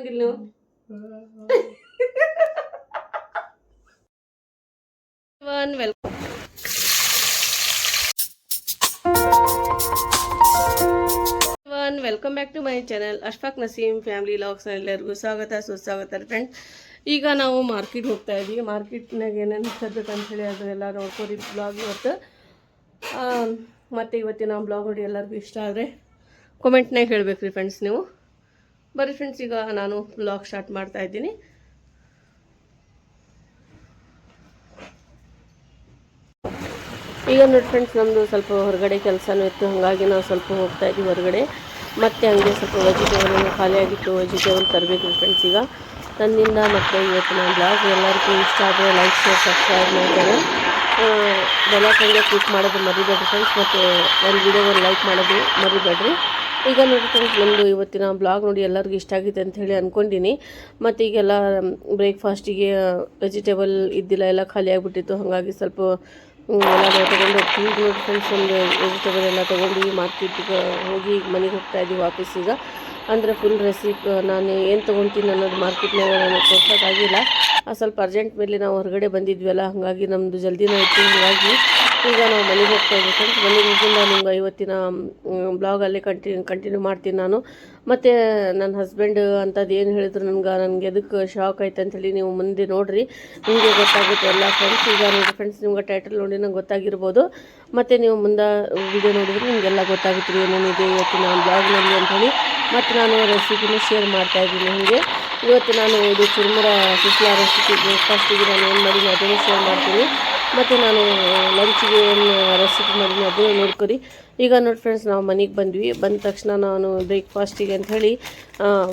ಮಾಡಂಗಿಲ್ಲ ನೀವು one welcome welcome back to my channel Ashfaq Naseem family logs ಎಲ್ಲರಿಗೂ ಸ್ವಾಗತ ಸುಸ್ವಾಗತ ಫ್ರೆಂಡ್ಸ್ ಈಗ ನಾವು ಮಾರ್ಕೆಟ್ ಹೋಗ್ತಾ ಇದ್ದೀವಿ ಮಾರ್ಕೆಟ್ನಾಗ ಏನೇನು ಅಂತ ಹೇಳಿ ಅದನ್ನೆಲ್ಲ ನೋಡ್ಕೊರಿ ಬ್ಲಾಗ್ ಇವತ್ತು. ಮತ್ತು ಇವತ್ತಿನ ಬ್ಲಾಗ್ ನೋಡಿ ಎಲ್ಲರಿಗೂ ಇಷ್ಟ ಆದರೆ ಕಮೆಂಟ್ನಾಗ ಹೇಳಬೇಕ್ರಿ ಫ್ರೆಂಡ್ಸ್ ನೀವು. ಬರೀ ಫ್ರೆಂಡ್ಸ್ ಈಗ ನಾನು ಬ್ಲಾಗ್ ಸ್ಟಾರ್ಟ್ ಮಾಡ್ತಾ ಇದ್ದೀನಿ. ಈಗ ನೋಡಿ ಫ್ರೆಂಡ್ಸ್ ನಮ್ಮದು ಸ್ವಲ್ಪ ಹೊರಗಡೆ ಕೆಲಸನೂ ಇತ್ತು, ಹಾಗಾಗಿ ನಾವು ಸ್ವಲ್ಪ ಹೋಗ್ತಾ ಇದ್ದೀವಿ ಹೊರಗಡೆ. ಮತ್ತೆ ಹಂಗೆ ಸ್ವಲ್ಪ ವೆಜಿಟೇಬಲ್ ಖಾಲಿ ಆಗಿತ್ತು ವೆಜಿಟೇಬಲ್ ತರಬೇಕು ಫ್ರೆಂಡ್ಸ್ ಈಗ. ನನ್ನಿಂದ ಮತ್ತು ಇವತ್ತಿನ ಬ್ಲಾಗ್ ಎಲ್ಲರಿಗೂ ಇಷ್ಟ ಆದರೆ ಲೈಕ್ ಶೇರ್ ಸಬ್ಸ್ಕ್ರೈಬ್ ಮಾಡ್ತಾರೆ ಬೆಲ್ಲ ಸಂಜೆ ಕ್ಲಿಕ್ ಮಾಡೋದು ಮರಿಬೇಡ್ರಿ ಫ್ರೆಂಡ್ಸ್ ಮತ್ತು ಒಂದು ವಿಡಿಯೋವನ್ನು ಲೈಕ್ ಮಾಡೋದು ಮರಿಬೇಡ್ರಿ. ಈಗ ನೋಡಿ ಫ್ರೆಂಡ್ಸ್ ನಮ್ಮದು ಇವತ್ತಿನ ಬ್ಲಾಗ್ ನೋಡಿ ಎಲ್ಲರಿಗೂ ಇಷ್ಟ ಆಗಿದೆ ಅಂತ ಹೇಳಿ ಅಂದ್ಕೊಂಡಿನಿ ಮತ್ತು ಈಗೆಲ್ಲ ಬ್ರೇಕ್ಫಾಸ್ಟಿಗೆ ವೆಜಿಟೇಬಲ್ ಇದ್ದಿಲ್ಲ, ಎಲ್ಲ ಖಾಲಿ ಆಗಿಬಿಟ್ಟಿತ್ತು. ಹಾಗಾಗಿ ಸ್ವಲ್ಪ ಎಲ್ಲ ತಗೊಂಡು ಈಗ ನೋಡಿ ಫ್ರೆಂಡ್ಸ್ ಒಂದು ವೆಜಿಟೇಬಲ್ ಎಲ್ಲ ತೊಗೊಂಡು ಮಾರ್ಕೆಟಿಗೆ ಹೋಗಿ ಮನೆಗೆ ಹೋಗ್ತಾ ಇದ್ದೀವಿ ವಾಪಸ್ ಈಗ. ಅಂದರೆ ಫುಲ್ ರೆಸಿಪ್ ನಾನು ಏನು ತೊಗೊತೀನಿ ಅನ್ನೋದು ಮಾರ್ಕೆಟ್ನಾಗ ನನಗೆ ತೋರ್ಸೋಕ್ಕಾಗಿಲ್ಲ ಆ, ಸ್ವಲ್ಪ ಅರ್ಜೆಂಟ್ ಮೇಲೆ ನಾವು ಹೊರಗಡೆ ಬಂದಿದ್ವಲ್ಲ ಹಾಗಾಗಿ ನಮ್ಮದು ಜಲ್ದಿನೇ ಇತ್ತು ಹಾಗಾಗಿ ಈಗ ನಾವು ಮನೆಗೆ ಹೋಗ್ತಾ ಇದ್ದೀವಿ ಫ್ರೆಂಡ್ಸ್ ಮನೆಗೆ ಹೋಗಿಂದ ನಿಮ್ಗೆ ಇವತ್ತಿನ ಬ್ಲಾಗಲ್ಲಿ ಕಂಟಿನ್ಯೂ ಕಂಟಿನ್ಯೂ ಮಾಡ್ತೀನಿ ನಾನು. ಮತ್ತು ನನ್ನ ಹಸ್ಬೆಂಡ್ ಅಂಥದ್ದು ಏನು ಹೇಳಿದ್ರು ನನಗೆ ನನಗೆ ಎದಕ್ಕೆ ಶಾಕ್ ಆಯ್ತು ಅಂಥೇಳಿ ನೀವು ಮುಂದೆ ನೋಡಿರಿ. ನಿಮಗೆ ಗೊತ್ತಾಗುತ್ತೆ ಎಲ್ಲ ಫ್ರೆಂಡ್ಸ್ ಈಗ ನೋಡಿ ಫ್ರೆಂಡ್ಸ್ ನಿಮ್ಗೆ ಟೈಟಲ್ ನೋಡಿ ನಂಗೆ ಗೊತ್ತಾಗಿರ್ಬೋದು. ಮತ್ತು ನೀವು ಮುಂದೆ ವಿಡಿಯೋ ನೋಡಿದ್ರೆ ನಿಮಗೆಲ್ಲ ಗೊತ್ತಾಗುತ್ತೆ ಏನೇನಿದೆ ಇವತ್ತಿನ ಬ್ಲಾಗ್ನಲ್ಲಿ ಅಂಥೇಳಿ ಮತ್ತು ನಾನು ರೆಸಿಪಿನ ಶೇರ್ ಮಾಡ್ತಾ ಇದ್ದೀನಿ ಹಿಂಗೆ ಇವತ್ತು ನಾನು ಇದು ಚುರುಮುರ, ಸುಸ್ಲಾ ರೆಸಿಪಿ ಬ್ರೇಕ್ಫಾಸ್ಟಿಗೆ ನಾನು ಏನು ಮಾಡಿ ಅದನ್ನು ಶೇರ್ ಮಾಡ್ತೀನಿ. ಮತ್ತು ನಾನು ಲಂಚಿಗೆ ಏನು ರೆಸಿಪಿ ಮಾಡಿದ್ದೀನಿ ಅದನ್ನು ನೋಡ್ಕೊರಿ ಈಗ ನೋಡಿ ಫ್ರೆಂಡ್ಸ್ ನಾವು ಮನೆಗೆ ಬಂದ್ವಿ. ಬಂದ ತಕ್ಷಣ ನಾನು ಬ್ರೇಕ್ಫಾಸ್ಟಿಗೆ ಅಂಥೇಳಿ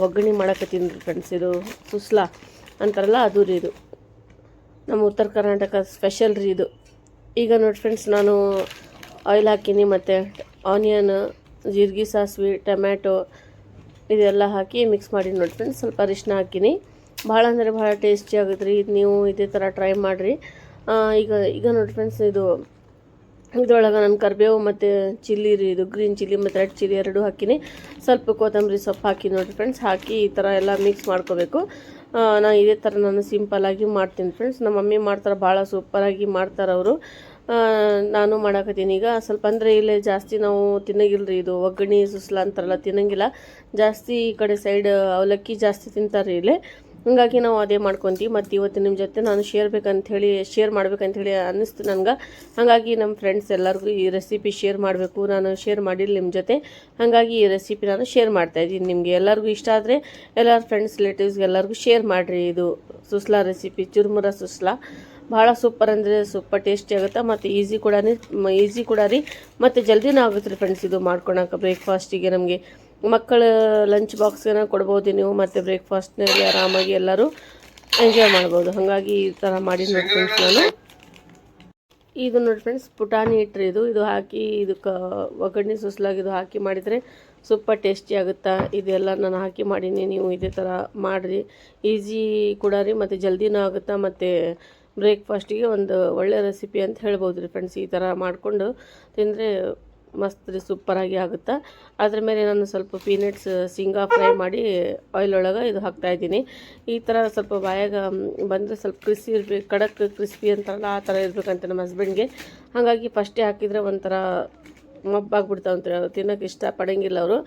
ಒಗ್ಗರಣೆ ಮಾಡಕತ್ತೀನಿ ರೀ ಫ್ರೆಂಡ್ಸ್ ಇದು ಸುಸ್ಲಾ ಅಂತಾರಲ್ಲ, ಅದು ರೀ ಇದು. ನಮ್ಮ ಉತ್ತರ ಕರ್ನಾಟಕ ಸ್ಪೆಷಲ್ ರೀ ಇದು. ಈಗ ನೋಡಿ ಫ್ರೆಂಡ್ಸ್ ನಾನು ಆಯಿಲ್ ಹಾಕೀನಿ ಮತ್ತು ಆನಿಯನ್ ಜೀರಿಗೆ ಸಾಸಿವೆ, ಟೊಮ್ಯಾಟೊ ಇದೆಲ್ಲ ಹಾಕಿ ಮಿಕ್ಸ್ ಮಾಡಿ ನೋಡಿ ಫ್ರೆಂಡ್ಸ್ ಸ್ವಲ್ಪ ಅರಿಶಿನ ಹಾಕೀನಿ. ಭಾಳ ಅಂದರೆ ಭಾಳ ಟೇಸ್ಟಿ ಆಗುತ್ತೆ ರೀ. ನೀವು ಇದೇ ಥರ ಟ್ರೈ ಮಾಡಿರಿ. ಈಗ ಈಗ ನೋಡಿ ಫ್ರೆಂಡ್ಸ್ ಇದು, ಇದ್ರೊಳಗೆ ನಾನು ಕರಿಬೇವು ಮತ್ತು ಚಿಲ್ಲಿ ರೀ, ಇದು ಗ್ರೀನ್ ಚಿಲ್ಲಿ ಮತ್ತು ರೆಡ್ ಚಿಲ್ಲಿ ಎರಡು ಹಾಕಿನಿ. ಸ್ವಲ್ಪ ಕೊತ್ತಂಬರಿ ಸೊಪ್ಪು ಹಾಕಿ ನೋಡಿ ಫ್ರೆಂಡ್ಸ್ ಹಾಕಿ ಈ ಥರ ಎಲ್ಲ ಮಿಕ್ಸ್ ಮಾಡ್ಕೋಬೇಕು. ನಾನು ಇದೇ ಥರ ನಾನು ಸಿಂಪಲ್ಲಾಗಿ ಮಾಡ್ತೀನಿ ಫ್ರೆಂಡ್ಸ್ ನಮ್ಮ ಮಮ್ಮಿ ಮಾಡ್ತಾರೆ ಭಾಳ ಸೂಪರಾಗಿ ಮಾಡ್ತಾರೆ ಅವರು. ನಾನು ಮಾಡಾಕತ್ತೀನಿ. ಈಗ ಸ್ವಲ್ಪ ಅಂದರೆ ಇಲ್ಲೇ ಜಾಸ್ತಿ ನಾವು ತಿನ್ನಂಗಿಲ್ಲ ರೀ ಇದು ಒಗ್ಗರಣೆ, ಸುಸ್ಲಾ ಅಂತಾರಲ್ಲ, ತಿನ್ನಂಗಿಲ್ಲ. ಜಾಸ್ತಿ ಈ ಕಡೆ ಸೈಡ್ ಅವಲಕ್ಕಿ ಜಾಸ್ತಿ ತಿಂತಾರೆ ಇಲ್ಲೇ. ಹಂಗಾಗಿ ನಾವು ಅದೇ ಮಾಡ್ಕೊತೀವಿ. ಮತ್ತು ಇವತ್ತು ನಿಮ್ಮ ಜೊತೆ ನಾನು ಶೇರ್ ಬೇಕಂಥೇಳಿ ಶೇರ್ ಮಾಡ್ಬೇಕಂಥೇಳಿ ಅನ್ನಿಸ್ತು ನನಗೆ. ಹಾಗಾಗಿ ನಮ್ಮ ಫ್ರೆಂಡ್ಸ್ ಎಲ್ಲರಿಗೂ ಈ ರೆಸಿಪಿ ಶೇರ್ ಮಾಡಬೇಕು. ನಾನು ಶೇರ್ ಮಾಡಿಲ್ಲ ನಿಮ್ಮ ಜೊತೆ. ಹಾಗಾಗಿ ಈ ರೆಸಿಪಿ ನಾನು ಶೇರ್ ಮಾಡ್ತಾಯಿದ್ದೀನಿ ನಿಮಗೆ ಎಲ್ಲರಿಗೂ ಇಷ್ಟ ಆದರೆ ಎಲ್ಲರ ಫ್ರೆಂಡ್ಸ್ ರಿಲೇಟಿವ್ಸ್ಗೆ ಎಲ್ಲರಿಗೂ ಶೇರ್ ಮಾಡಿರಿ. ಇದು ಸುಸ್ಲಾ ರೆಸಿಪಿ ಚುರುಮುರ ಸುಸ್ಲಾ. ಭಾಳ ಸೂಪರ್ ಅಂದರೆ ಸೂಪರ್ ಟೇಸ್ಟಿ ಆಗುತ್ತೆ. ಮತ್ತು ಈಸಿ ಕೂಡ ಈಸಿ ಕೂಡ ರೀ. ಮತ್ತು ಜಲ್ದಿನೂ ಆಗುತ್ತೆ ರೀ ಫ್ರೆಂಡ್ಸ್ ಇದು ಮಾಡ್ಕೊಳಕ್ಕೆ ಬ್ರೇಕ್ಫಾಸ್ಟಿಗೆ ನಮಗೆ ಮಕ್ಕಳ ಲಂಚ್ ಬಾಕ್ಸ್ನ ಕೊಡ್ಬೋದು ನೀವು, ಮತ್ತು ಬ್ರೇಕ್ಫಾಸ್ಟ್ನಲ್ಲಿ ಆರಾಮಾಗಿ ಎಲ್ಲರೂ ಎಂಜಾಯ್ ಮಾಡ್ಬೋದು. ಹಾಗಾಗಿ ಈ ಥರ ಮಾಡಿ ನೋಡಿ ಫ್ರೆಂಡ್ಸ್ ನಾನು. ಇದು ನೋಡಿ ಫ್ರೆಂಡ್ಸ್ ಪುಟಾಣಿ ಹಿಟ್ರಿ ಇದು. ಇದು ಹಾಕಿ, ಇದಕ್ಕೆ ಒಗ್ಗರಣೆ ಸುಸ್ಲಾಗಿ ಇದು ಹಾಕಿ ಮಾಡಿದರೆ ಸೂಪರ್ ಟೇಸ್ಟಿ ಆಗುತ್ತಾ? ಇದೆಲ್ಲ ನಾನು ಹಾಕಿ ಮಾಡೀನಿ, ನೀವು ಇದೇ ಥರ ಮಾಡಿರಿ. ಈಸಿ ಕೂಡ ರೀ, ಮತ್ತು ಜಲ್ದಿನೂ ಆಗುತ್ತೆ? ಮತ್ತು ಬ್ರೇಕ್ಫಾಸ್ಟಿಗೆ ಒಂದು ಒಳ್ಳೆ ರೆಸಿಪಿ ಅಂತ ಹೇಳ್ಬೋದು ರೀ ಫ್ರೆಂಡ್ಸ್ ಈ ಥರ ಮಾಡಿಕೊಂಡು ತಿಂದರೆ ಮಸ್ತ್ ರೀ ಸೂಪರಾಗಿ ಆಗುತ್ತೆ? ಅದ್ರ ಮೇಲೆ ನಾನು ಸ್ವಲ್ಪ ಪೀನಟ್ಸ್ ಶೇಂಗಾ ಫ್ರೈ ಮಾಡಿ ಆಯಿಲ್ ಒಳಗೆ ಇದು ಹಾಕ್ತಾಯಿದ್ದೀನಿ ಈ ಥರ ಸ್ವಲ್ಪ ಬಾಯಾಗ ಬಂದರೆ ಸ್ವಲ್ಪ ಕ್ರಿಸ್ಪಿ ಇರಬೇಕು, ಖಡಕ್ ಕ್ರಿಸ್ಪಿ ಅಂತಾರಲ್ಲ, ಆ ಥರ ಇರಬೇಕಂತ ನಮ್ಮ ಹಸ್ಬೆಂಡ್ಗೆ ಹಾಗಾಗಿ ಫಸ್ಟೇ ಹಾಕಿದರೆ ಒಂಥರ ಮಬ್ಬಾಗ್ಬಿಡ್ತಾವಂತ ತಿನ್ನೋಕೆ ಇಷ್ಟಪಡಂಗಿಲ್ಲ ಅವರು.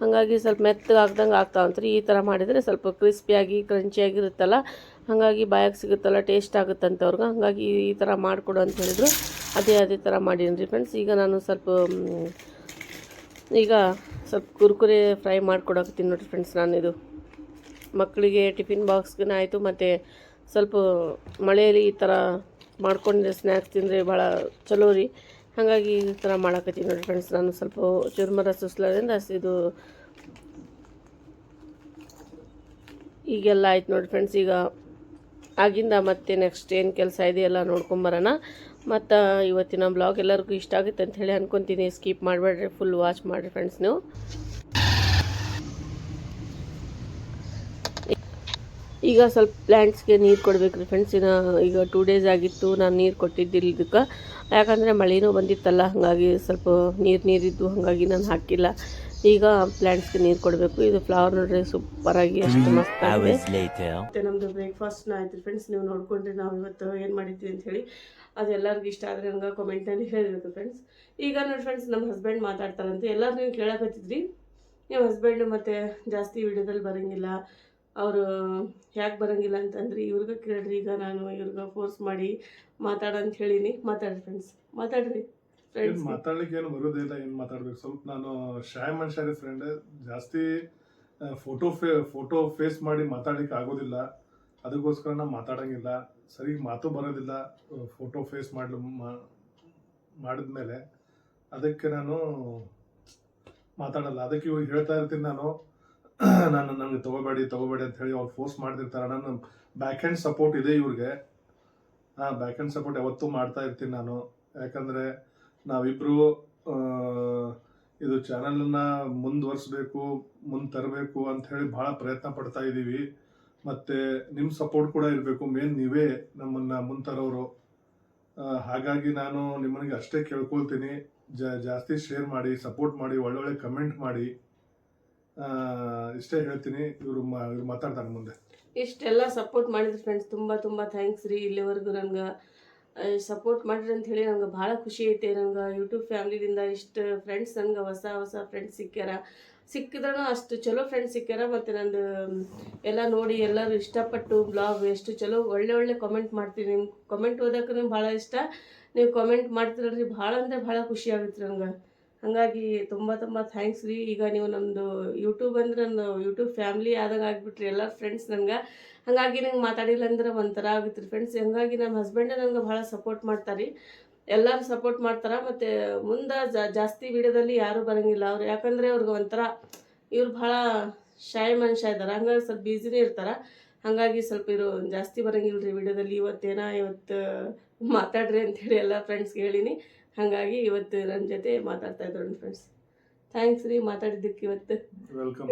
ಹಾಗಾಗಿ ಸ್ವಲ್ಪ ಮೆತ್ತಗೆ ಆಗ್ದಂಗೆ ಆಗ್ತಾವಂತ್ರಿ ಈ ಥರ ಮಾಡಿದರೆ ಸ್ವಲ್ಪ ಕ್ರಿಸ್ಪಿಯಾಗಿ ಕ್ರಂಚಿಯಾಗಿರುತ್ತಲ್ಲ ಹಾಗಾಗಿ ಬಾಯಕ್ಕೆ ಸಿಗುತ್ತಲ್ಲ ಟೇಸ್ಟ್ ಆಗುತ್ತಂತ ಅವ್ರಿಗೆ ಹಾಗಾಗಿ ಈ ಥರ ಮಾಡಿಕೊಡು ಅಂತ ಹೇಳಿದ್ರು. ಅದೇ ಅದೇ ಥರ ರೀ ಫ್ರೆಂಡ್ಸ್ ಈಗ ನಾನು ಸ್ವಲ್ಪ ಈಗ ಸ್ವಲ್ಪ ಕುರ್ಕುರೆ ಫ್ರೈ ಮಾಡ್ಕೊಡಕತ್ತೀನಿ ನೋಡಿರಿ ಫ್ರೆಂಡ್ಸ್ ನಾನು ಇದು. ಮಕ್ಕಳಿಗೆ ಟಿಫಿನ್ ಬಾಕ್ಸ್ಗೂ ಆಯಿತು, ಮತ್ತು ಸ್ವಲ್ಪ ಮಳೆಯಲ್ಲಿ ಈ ಥರ ಮಾಡ್ಕೊಂಡ್ರೆ ಸ್ನ್ಯಾಕ್ಸ್ ತಿಂದರೆ ಭಾಳ ಚಲೋ ರೀ. ಹಾಗಾಗಿ ಈ ಥರ ಮಾಡಕತ್ತೀನಿ ನೋಡಿ ಫ್ರೆಂಡ್ಸ್ ನಾನು ಸ್ವಲ್ಪ ಚುರ್ಮರ ಸುಸ್ಲದಿಂದ ಇದು ಈಗೆಲ್ಲ ಆಯ್ತು ನೋಡಿ ಫ್ರೆಂಡ್ಸ್ ಈಗ ಆಗಿಂದ ಮತ್ತೆ ನೆಕ್ಸ್ಟ್ ಏನು ಕೆಲಸ ಇದೆಯಲ್ಲ ನೋಡ್ಕೊಂಬರೋಣ ಮತ್ತು ಇವತ್ತಿನ ಬ್ಲಾಗ್ ಎಲ್ಲರಿಗೂ ಇಷ್ಟ ಆಗುತ್ತೆ ಅಂತ ಹೇಳಿ ಅನ್ಕೊತೀನಿ. ಸ್ಕಿಪ್ ಮಾಡಬೇಡ್ರಿ ಫುಲ್ ವಾಚ್ ಮಾಡಿರಿ ಫ್ರೆಂಡ್ಸ್ ನೀವು. ಈಗ ಸ್ವಲ್ಪ ಪ್ಲ್ಯಾಂಟ್ಸ್ಗೆ ನೀರು ಕೊಡಬೇಕ್ರಿ ಫ್ರೆಂಡ್ಸ್ ಇನ್ನು ಈಗ ಟೂ ಡೇಸ್ ಆಗಿತ್ತು, ನಾನು ನೀರು ಕೊಟ್ಟಿದ್ದಿಲ್ಲ ಇದಕ್ಕೆ. ಯಾಕಂದರೆ ಮಳೆನೂ ಬಂದಿತ್ತಲ್ಲ ಹಾಗಾಗಿ ಸ್ವಲ್ಪ ನೀರು ನೀರಿದ್ದು ಹಾಗಾಗಿ ನಾನು ಹಾಕಿಲ್ಲ. ಈಗ ಪ್ಲ್ಯಾಂಟ್ಸ್ಗೆ ನೀರು ಕೊಡಬೇಕು. ಇದು ಫ್ಲವರ್ ನೋಡ್ರಿ ಸೂಪರಾಗಿ ಅಷ್ಟು ಮಸ್ತ್. ಮತ್ತೆ ನಮ್ಮದು ಬ್ರೇಕ್ಫಾಸ್ಟ್ನ ಆಯ್ತು ಫ್ರೆಂಡ್ಸ್ ನೀವು ನೋಡ್ಕೊಂಡ್ರಿ ನಾವು ಇವತ್ತು ಏನು ಮಾಡಿದ್ವಿ ಅಂತ ಹೇಳಿ ಅದು ಎಲ್ಲರಿಗೂ ಇಷ್ಟ ಆದರೆ ನಂಗೆ ಕಮೆಂಟ್ನಲ್ಲಿ ಹೇಳಿರುತ್ತೆ ಫ್ರೆಂಡ್ಸ್ ಈಗ ನೋಡಿ ಫ್ರೆಂಡ್ಸ್ ನಮ್ಮ ಹಸ್ಬೆಂಡ್ ಮಾತಾಡ್ತಾರಂತೆ. ಎಲ್ಲರೂ ನೀವು ಕೇಳಕತ್ತಿದ್ರಿ ನಿಮ್ಮ ಹಸ್ಬೆಂಡ್ ಮತ್ತೆ ಜಾಸ್ತಿ ವಿಡಿಯೋದಲ್ಲಿ ಬರೋಂಗಿಲ್ಲ. ಅವರು ಯಾಕೆ ಬರೋಂಗಿಲ್ಲ ಅಂತಂದ್ರೆ ಇವ್ರಿಗೆ ಕೇಳ್ರಿ ಈಗ ನಾನು ಇವ್ರಿಗೆ ಫೋರ್ಸ್ ಮಾಡಿ ಮಾತಾಡ ಅಂತ ಹೇಳಿನಿ. ಮಾತಾಡಿ ಫ್ರೆಂಡ್ಸ್ ಮಾತಾಡ್ರಿ. ಏನ್ ಫ್ರೆಂಡ್ಸ್ ಮಾತಾಡ್ಲಿಕ್ಕೆ ಏನು ಬರೋದಿಲ್ಲ ಏನು ಮಾತಾಡ್ಬೇಕು? ಸ್ವಲ್ಪ ನಾನು ಶಾಯ್ ಮನುಷ್ಯರಿ ಫ್ರೆಂಡ್ ಜಾಸ್ತಿ ಫೋಟೋ ಫೇ ಫೋಟೋ ಫೇಸ್ ಮಾಡಿ ಮಾತಾಡ್ಲಿಕ್ಕೆ ಆಗೋದಿಲ್ಲ. ಅದಕ್ಕೋಸ್ಕರ ನಾನು ಮಾತಾಡಂಗಿಲ್ಲ. ಸರಿ ಮಾತು ಬರೋದಿಲ್ಲ. ಫೋಟೋ ಫೇಸ್ ಮಾಡಲು ಮಾಡಿದ್ಮೇಲೆ ಅದಕ್ಕೆ ನಾನು ಮಾತಾಡಲ್ಲ. ಅದಕ್ಕೆ ಇವಾಗ ಹೇಳ್ತಾ ಇರ್ತೀನಿ ನಾನು. ನಾನು ನನಗೆ ತಗೋಬೇಡಿ, ತೊಗೋಬೇಡಿ ಅಂತ ಹೇಳಿ ಅವ್ರು ಫೋರ್ಸ್ ಮಾಡ್ತಿರ್ತಾರೆ. ನಾನು ಬ್ಯಾಕ್ ಹ್ಯಾಂಡ್ ಸಪೋರ್ಟ್ ಇದೆ ಇವ್ರಿಗೆ. ಹಾಂ ಬ್ಯಾಕ್ ಹ್ಯಾಂಡ್ ಸಪೋರ್ಟ್ ಯಾವತ್ತೂ ಮಾಡ್ತಾ ಇರ್ತೀನಿ ನಾನು. ಯಾಕಂದರೆ ನಾವಿಬ್ಬರು ಇದು ಚಾನಲನ್ನು ಮುಂದುವರಿಸ್ಬೇಕು ಮುಂದೆ ತರಬೇಕು ಅಂತ ಹೇಳಿ ಬಹಳ ಪ್ರಯತ್ನ ಪಡ್ತಾ ಇದ್ದೀವಿ ಮತ್ತು ನಿಮ್ಮ ಸಪೋರ್ಟ್ ಕೂಡ ಇರಬೇಕು. ಮೇನ್ ನೀವೇ ನಮ್ಮನ್ನು ಮುಂದೆ ತರೋರು ಹಾಗಾಗಿ ನಾನು ನಿಮ್ಮನಿಗೆ ಅಷ್ಟೇ ಕೇಳ್ಕೊಳ್ತೀನಿ. ಜಾಸ್ತಿ ಶೇರ್ ಮಾಡಿ ಸಪೋರ್ಟ್ ಮಾಡಿ, ಒಳ್ಳೊಳ್ಳೆ ಕಮೆಂಟ್ ಮಾಡಿ. ಇಷ್ಟೇ ಹೇಳ್ತೀನಿ, ಇವರು ಇವ್ರು ಮಾತಾಡ್ತಾರೆ ಮುಂದೆ. ಇಷ್ಟೆಲ್ಲ ಸಪೋರ್ಟ್ ಮಾಡಿದ್ರು ಫ್ರೆಂಡ್ಸ್ ತುಂಬ ತುಂಬ ಥ್ಯಾಂಕ್ಸ್ ರೀ ಇಲ್ಲಿವರೆಗೂ ನಂಗೆ ಸಪೋರ್ಟ್ ಮಾಡಿರಿ ಅಂತ ಹೇಳಿ ನಂಗೆ ಭಾಳ ಖುಷಿ ಐತೆ, ನಂಗೆ ಯೂಟ್ಯೂಬ್ ಫ್ಯಾಮ್ಲಿದಿಂದ ಇಷ್ಟು ಫ್ರೆಂಡ್ಸ್ ನನಗೆ ಹೊಸ ಹೊಸ ಫ್ರೆಂಡ್ಸ್ ಸಿಕ್ಕ್ಯಾರ. ಸಿಕ್ಕಿದ್ರೂ ಅಷ್ಟು ಚಲೋ ಫ್ರೆಂಡ್ಸ್ ಸಿಕ್ಕ್ಯಾರ ಮತ್ತು ನಂದು, ಎಲ್ಲ ನೋಡಿ ಎಲ್ಲರೂ ಇಷ್ಟಪಟ್ಟು ಬ್ಲಾಗ್ ಎಷ್ಟು ಚಲೋ, ಒಳ್ಳೆ ಒಳ್ಳೆ ಕಾಮೆಂಟ್ ಮಾಡ್ತೀನಿ ನಿಮ್ಮ ಕಾಮೆಂಟ್ ಓದೋಕೆ ಭಾಳ ಇಷ್ಟ. ನೀವು ಕಾಮೆಂಟ್ ಮಾಡ್ತೀರಲ್ರಿ, ಭಾಳ ಅಂದರೆ ಭಾಳ ಖುಷಿ ಆಗುತ್ತೆ ನನಗೆ ಹಾಗಾಗಿ ತುಂಬ ತುಂಬ ಥ್ಯಾಂಕ್ಸ್ ರೀ. ಈಗ ನೀವು ನಮ್ಮದು ಯೂಟ್ಯೂಬ್ ಅಂದ್ರೆ ನನ್ನ ಯೂಟ್ಯೂಬ್ ಫ್ಯಾಮ್ಲಿ ಆದಂಗೆ ಆಗಿಬಿಟ್ರಿ ಎಲ್ಲ ಫ್ರೆಂಡ್ಸ್ ನನಗೆ ಹಾಗಾಗಿ ನಂಗೆ ಮಾತಾಡಿಲ್ಲ ಅಂದ್ರೆ ಒಂಥರ ಆಗುತ್ತೆ ರೀ ಫ್ರೆಂಡ್ಸ್ ಹಂಗಾಗಿ ನಮ್ಮ ಹಸ್ಬೆಂಡೇ ನನಗೆ ಭಾಳ ಸಪೋರ್ಟ್ ಮಾಡ್ತಾರೆ ಎಲ್ಲರೂ ಸಪೋರ್ಟ್ ಮಾಡ್ತಾರೆ, ಮತ್ತು ಮುಂದೆ ಜಾಸ್ತಿ ವಿಡಿಯೋದಲ್ಲಿ ಯಾರೂ ಬರೋಂಗಿಲ್ಲ ಅವ್ರು. ಯಾಕಂದರೆ ಅವ್ರಿಗೆ ಒಂಥರ ಇವ್ರು ಭಾಳ ಶಾಯ್ ಮನುಷ್ಯ ಇದ್ದಾರೆ ಹಂಗಾಗಿ ಸ್ವಲ್ಪ ಬ್ಯುಸಿನೇ ಇರ್ತಾರೆ. ಹಾಗಾಗಿ ಸ್ವಲ್ಪ ಇರೋ ಜಾಸ್ತಿ ಬರಂಗಿಲ್ಲ ರೀ ವಿಡಿಯೋದಲ್ಲಿ. ಇವತ್ತೇನ ಇವತ್ತು ಮಾತಾಡ್ರಿ ಅಂತೇಳಿ ಎಲ್ಲ ಫ್ರೆಂಡ್ಸ್ಗೆ ಹೇಳಿನಿ. ಹಾಗಾಗಿ ಇವತ್ತು ನನ್ನ ಜೊತೆ ಮಾತಾಡ್ತಾ ಇದ್ರು ನನ್ನ ಫ್ರೆಂಡ್ಸ್ ಥ್ಯಾಂಕ್ಸ್ ರೀ ಮಾತಾಡಿದ್ದಕ್ಕೆ ಇವತ್ತು. ವೆಲ್ಕಮ್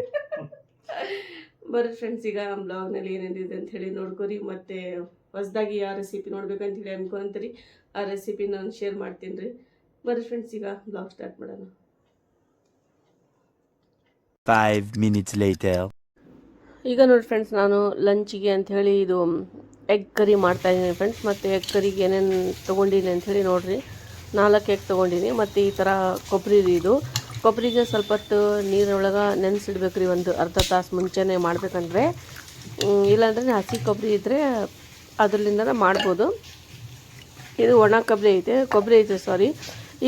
ಬರ್ರಿ ಫ್ರೆಂಡ್ಸ್ ಈಗ ಬ್ಲಾಗ್ನಲ್ಲಿ ಏನೇನಿದೆ ಅಂತ ಹೇಳಿ ನೋಡ್ಕೊರಿ. ಮತ್ತು ಹೊಸದಾಗಿ ಯಾವ ರೆಸಿಪಿ ನೋಡ್ಬೇಕಂತ ಹೇಳಿ ಅನ್ಕೊಂತೀರಿ ಆ ರೆಸಿಪಿ ನಾನು ಶೇರ್ ಮಾಡ್ತೀನಿ ರೀ ಬರ್ರಿ ಫ್ರೆಂಡ್ಸ್ ಈಗ ಬ್ಲಾಗ್ ಸ್ಟಾರ್ಟ್ ಮಾಡೋಣ. Five minutes later. ಈಗ ನೋಡಿ ಫ್ರೆಂಡ್ಸ್ ನಾನು ಲಂಚಿಗೆ ಅಂಥೇಳಿ ಇದು ಎಗ್ ಕರಿ ಮಾಡ್ತಾಯಿದ್ದೀನಿ ಫ್ರೆಂಡ್ಸ್ ಮತ್ತು ಎಗ್ ಕರಿಗೆ ಏನೇನು ತೊಗೊಂಡಿನಿ ಅಂಥೇಳಿ ನೋಡಿರಿ. ನಾಲ್ಕು ಎಗ್ ತೊಗೊಂಡಿನಿ ಮತ್ತು ಈ ಥರ ಕೊಬ್ಬರಿ ರೀ ಇದು. ಕೊಬ್ಬರಿಗೆ ಸ್ವಲ್ಪ ಹೊತ್ತು ನೀರೊಳಗೆ ನೆನೆಸಿಡ್ಬೇಕು ರೀ ಒಂದು ಅರ್ಧ ತಾಸು ಮುಂಚೆನೇ ಮಾಡಬೇಕಂದ್ರೆ. ಇಲ್ಲಾಂದ್ರೆ ಹಸಿ ಕೊಬ್ಬರಿ ಇದ್ದರೆ ಅದರಿಂದ ಮಾಡ್ಬೋದು. ಇದು ಒಣ ಕೊಬ್ಬರಿ ಐತೆ. ಕೊಬ್ಬರಿ ಐತೆ ಸಾರಿ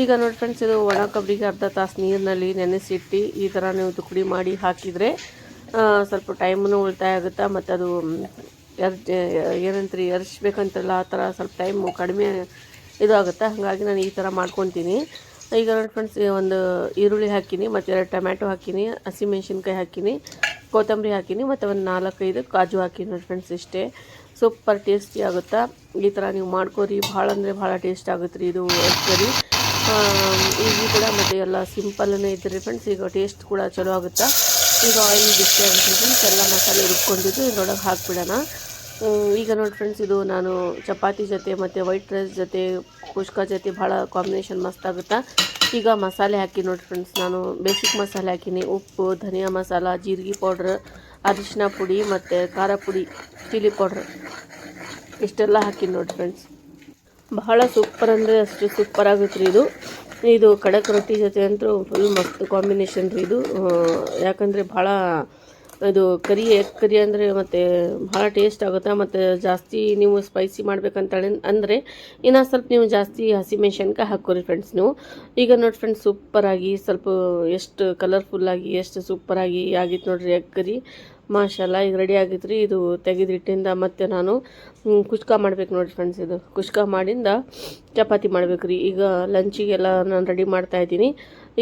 ಈಗ ನೋಡಿ ಫ್ರೆಂಡ್ಸ್ ಇದು ಒಣ ಕೊಬ್ಬರಿಗೆ ಅರ್ಧ ತಾಸು ನೀರಿನಲ್ಲಿ ನೆನೆಸಿಟ್ಟು ಈ ಥರ ನೀವು ತುಕಡಿ ಮಾಡಿ ಹಾಕಿದರೆ ಸ್ವಲ್ಪ ಟೈಮೂ ಉಳಿತಾಯ ಆಗುತ್ತೆ? ಮತ್ತು ಅದು ಎರ್ ಏನಂತೀರಿ, ಎರ್ಚ್ಬೇಕಂತಲ್ಲ, ಆ ಥರ ಸ್ವಲ್ಪ ಟೈಮು ಕಡಿಮೆ ಇದಾಗುತ್ತೆ ಹಾಗಾಗಿ ನಾನು ಈ ಥರ ಮಾಡ್ಕೊತೀನಿ. ಈಗ ನೋಡಿ ಫ್ರೆಂಡ್ಸ್ ಒಂದು ಈರುಳ್ಳಿ ಹಾಕಿನಿ, ಮತ್ತು ಎರಡು ಟೊಮ್ಯಾಟೊ ಹಾಕಿನಿ ಹಸಿಮೆಣ್ಸಿನ್ಕಾಯಿ ಹಾಕಿನಿ, ಕೊತ್ತಂಬರಿ ಹಾಕಿನಿ, ಮತ್ತು ಒಂದು ನಾಲ್ಕೈದು ಕಾಜು ಹಾಕಿನಿ ನೋಡಿ ಫ್ರೆಂಡ್ಸ್ ಇಷ್ಟೇ. ಸೂಪರ್ ಟೇಸ್ಟಿ ಆಗುತ್ತಾ? ಈ ಥರ ನೀವು ಮಾಡ್ಕೋರಿ. ಭಾಳ ಅಂದರೆ ಭಾಳ ಟೇಸ್ಟ್ ಆಗುತ್ತೆ ರೀ ಇದು ಕರಿ ಈಸಿ ಕೂಡ ಮತ್ತು ಎಲ್ಲ ಸಿಂಪಲ್ಲೇ ಇದ್ರಿ ಫ್ರೆಂಡ್ಸ್ ಈಗ ಟೇಸ್ಟ್ ಕೂಡ ಚಲೋ ಆಗುತ್ತಾ? ಈಗ ಆಯಿಲ್ ಬಿಸಿ ಆಗುತ್ತೆ ಎಲ್ಲ ಮಸಾಲೆ ರುಬ್ಕೊಂಡಿದ್ದು, ಇದ್ರೊಳಗೆ ಹಾಕ್ಬಿಡೋಣ. ಈಗ ನೋಡಿ ಫ್ರೆಂಡ್ಸ್ ಇದು ನಾನು ಚಪಾತಿ ಜೊತೆ ಮತ್ತು ವೈಟ್ ರೈಸ್ ಜೊತೆ, ಕುಷ್ಕ ಜೊತೆ ಭಾಳ ಕಾಂಬಿನೇಷನ್ ಮಸ್ತ್ ಈಗ ಮಸಾಲೆ ಹಾಕಿ ನೋಡಿ ಫ್ರೆಂಡ್ಸ್ ನಾನು ಬೇಸಿಕ್ ಮಸಾಲೆ ಹಾಕಿನಿ. ಉಪ್ಪು, ಧನಿಯಾ ಮಸಾಲ, ಜೀರಿಗೆ ಪೌಡ್ರ್ ಅರಿಶಿನ ಪುಡಿ ಮತ್ತು ಖಾರ ಪುಡಿ, ಚಿಲ್ಲಿ ಪೌಡ್ರ್ ಇಷ್ಟೆಲ್ಲ ಹಾಕಿ ನೋಡಿ ಫ್ರೆಂಡ್ಸ್ ಬಹಳ ಸೂಪರ್ ಅಂದರೆ ಅಷ್ಟು ಸೂಪರ್ ಆಗುತ್ತೆ ರೀ ಇದು. ಇದು ಖಡಕ್ ರೊಟ್ಟಿ ಜೊತೆ ಅಂತೂ ಫುಲ್ ಮಸ್ತ್ ಕಾಂಬಿನೇಷನ್ ರೀ ಇದು. ಯಾಕಂದರೆ ಭಾಳ ಇದು ಕರಿ ಕರಿ ಅಂದರೆ ಮತ್ತು ಭಾಳ ಟೇಸ್ಟ್ ಆಗುತ್ತೆ? ಮತ್ತು ಜಾಸ್ತಿ ನೀವು ಸ್ಪೈಸಿ ಮಾಡ್ಬೇಕಂತೇಳಿ ಅಂದರೆ ಇನ್ನು ಸ್ವಲ್ಪ ನೀವು ಜಾಸ್ತಿ ಹಸಿಮೆಣ್ಸಿನ್ಕಾಯಿ ಹಾಕೋರಿ ಫ್ರೆಂಡ್ಸ್ ನೀವು. ಈಗ ನೋಡಿ ಫ್ರೆಂಡ್ಸ್ ಸೂಪರಾಗಿ ಸ್ವಲ್ಪ ಎಷ್ಟು ಕಲರ್ಫುಲ್ಲಾಗಿ ಎಷ್ಟು ಸೂಪರಾಗಿ ಆಗಿತ್ತು ನೋಡ್ರಿ ಎಗ್ ಕರಿ. ಮಾಶಾಲ ಈಗ ರೆಡಿ ಆಗಿತ್ತು ರೀ ಇದು ತೆಗೆದಿಟ್ಟಿಂದ ಮತ್ತೆ ನಾನು ಕುಷ್ಕ ಮಾಡ್ಬೇಕು ನೋಡಿರಿ ಫ್ರೆಂಡ್ಸ್ ಇದು. ಕುಷ್ಕ ಮಾಡಿಂದ ಚಪಾತಿ ಮಾಡ್ಬೇಕು ರೀ ಈಗ ಲಂಚಿಗೆಲ್ಲ ನಾನು ರೆಡಿ ಮಾಡ್ತಾ ಇದ್ದೀನಿ.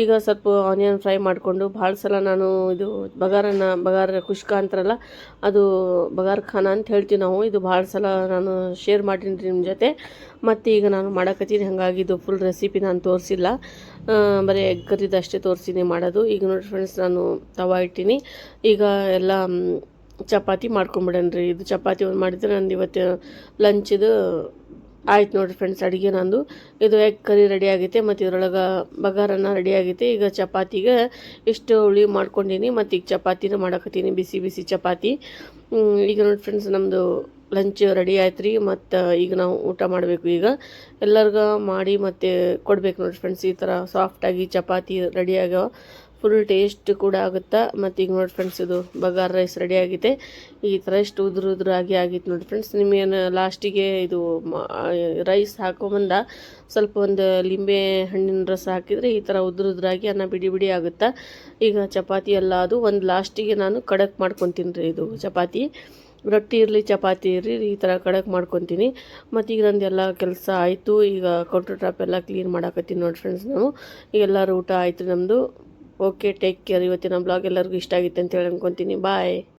ಈಗ ಸ್ವಲ್ಪ ಆನಿಯನ್ ಫ್ರೈ ಮಾಡಿಕೊಂಡು ಭಾಳ ಸಲ ನಾನು ಇದು ಬಗಾರನ ಬಗಾರ ಕುಷ್ಕ ಅಂತಾರಲ್ಲ, ಅದು ಬಗಾರ್ ಖಾನ ಅಂತ ಹೇಳ್ತೀವಿ ನಾವು. ಇದು ಭಾಳ ಸಲ ನಾನು ಶೇರ್ ಮಾಡೀನಿ ರೀ ನಿಮ್ಮ ಜೊತೆ. ಮತ್ತು ಈಗ ನಾನು ಮಾಡಕತ್ತೀನಿ, ಹಾಗಾಗಿ ಇದು ಫುಲ್ ರೆಸಿಪಿ ನಾನು ತೋರಿಸಿಲ್ಲ. ಬರೀ ಎಗ್ ಕರಿದು ಅಷ್ಟೇ ತೋರಿಸಿನಿ ಮಾಡೋದು. ಈಗ ನೋಡಿ ಫ್ರೆಂಡ್ಸ್ ನಾನು ತವಾ ಇಟ್ಟೀನಿ. ಈಗ ಎಲ್ಲ ಚಪಾತಿ ಚಪಾತಿ ರೀ ಇದು ಚಪಾತಿ ಒಂದು ಮಾಡಿದ್ರೆ ನಂದು ಇವತ್ತು ಲಂಚಿದು ಆಯ್ತು ನೋಡಿರಿ ಫ್ರೆಂಡ್ಸ್ ಅಡುಗೆ ನಂದು. ಇದು ಎಗ್ ಕರಿ ರೆಡಿ ಆಗೈತೆ, ಮತ್ತು ಇದ್ರೊಳಗೆ ಬಗಾರನ್ನ ರೆಡಿ ಆಗೈತೆ. ಈಗ ಚಪಾತಿಗೆ ಇಷ್ಟು ಹುಳಿ ಮಾಡ್ಕೊಂಡೀನಿ, ಮತ್ತು ಈಗ ಚಪಾತಿನ ಮಾಡಕತ್ತೀನಿ, ಬಿಸಿ ಬಿಸಿ ಚಪಾತಿ. ಈಗ ನೋಡಿ ಫ್ರೆಂಡ್ಸ್ ನಮ್ಮದು ಲಂಚ್ ರೆಡಿ ಆಯ್ತು ರೀ ಮತ್ತು ಈಗ ನಾವು ಊಟ ಮಾಡಬೇಕು ಈಗ. ಎಲ್ಲರಿಗೂ ಮಾಡಿ ಮತ್ತೆ ಕೊಡ್ಬೇಕು ನೋಡಿ ಫ್ರೆಂಡ್ಸ್ ಈ ಥರ ಸಾಫ್ಟಾಗಿ ಚಪಾತಿ ರೆಡಿ ಆಗ್ಯಾವ. ಫುಲ್ ಟೇಸ್ಟ್ ಕೂಡ ಆಗುತ್ತಾ? ಮತ್ತು ಈಗ ನೋಡಿ ಫ್ರೆಂಡ್ಸ್ ಇದು ಬಗಾರ್ ರೈಸ್ ರೆಡಿ ಆಗಿದೆ. ಈ ಥರ ಎಷ್ಟು ಉದುರು ಉದುರು ಆಗಿ ಆಗಿತ್ತು ನೋಡಿ ಫ್ರೆಂಡ್ಸ್ ನಿಮಗೇನು ಲಾಸ್ಟಿಗೆ ಇದು ರೈಸ್ ಹಾಕೊಂಬಂದ ಸ್ವಲ್ಪ ಒಂದು ಲಿಂಬೆ ಹಣ್ಣಿನ ರಸ ಹಾಕಿದರೆ ಈ ಥರ ಉದುರು ಉದುರಾಗಿ ಅನ್ನ ಬಿಡಿ ಬಿಡಿ ಆಗುತ್ತಾ? ಈಗ ಚಪಾತಿ ಎಲ್ಲ ಅದು. ಒಂದು ಲಾಸ್ಟಿಗೆ ನಾನು ಕಡಕ್ ಮಾಡ್ಕೊತೀನಿ ರೀ ಇದು ಚಪಾತಿ. ರೊಟ್ಟಿ ಇರಲಿ, ಚಪಾತಿ ಇರಲಿ, ಈ ಥರ ಕಡಕ್ ಮಾಡ್ಕೊತೀನಿ. ಮತ್ತು ಈಗ ನಂದು ಎಲ್ಲ ಕೆಲಸ ಆಯಿತು. ಈಗ ಕೌಂಟರ್ ಟಾಪ್ ಎಲ್ಲ ಕ್ಲೀನ್ ಮಾಡಾಕತ್ತೀನಿ ನೋಡಿ ಫ್ರೆಂಡ್ಸ್ ನಾವು ಈಗ ಎಲ್ಲರೂ ಊಟ ಆಯಿತು ನಮ್ಮದು ಓಕೆ ಟೇಕ್ ಕೇರ್ ಇವತ್ತಿನ ಬ್ಲಾಗ್ ಎಲ್ಲರಿಗೂ ಇಷ್ಟ ಆಗಿತ್ತು ಅಂತ ಹೇಳಿ ಅನ್ಕೊತೀನಿ. ಬಾಯ್